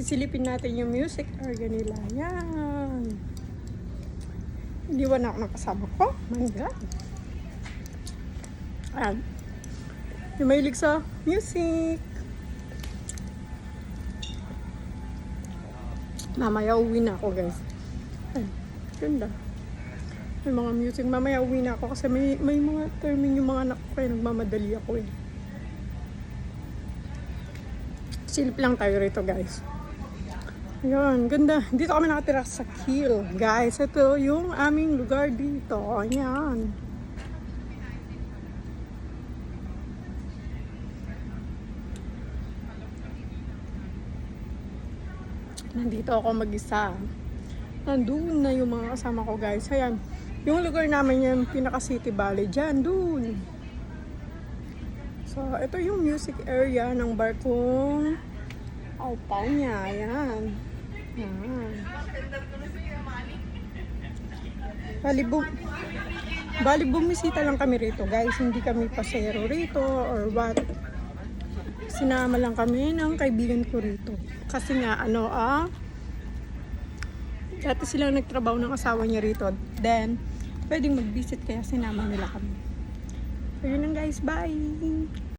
Sisilipin natin yung music area nila. Yan. Iniwan ako ng kasama ko. My God. Ayan. Yung mahilig sa music. Mamaya uwi na ako guys. Ay, ganda. May mga music. Mamaya uwi na ako kasi may, may mga termin yung mga anak ko kaya nagmamadali ako eh. Silip lang tayo rito guys. Ayun, ganda. Dito kami nakatira sa Kiel. Guys, ito yung aming lugar dito. Ayan. Nandito ako mag-isa. Nandun na yung mga kasama ko guys. Ayan. Yung lugar namin yung pinaka City Valley. Diyan, dun. So, ito yung music area ng barkong Aupaw niya. Ayan. Ayan. Bali, bum Bali, bumisita lang kami rito, guys. Hindi kami pasero rito or what. Sinama lang kami ng kaibigan ko rito. Kasi nga, ano, ah, dati silang nagtrabaho ng asawa niya rito. Then, pwedeng mag-visit kaya sinama nila kami. So, yun lang guys. Bye!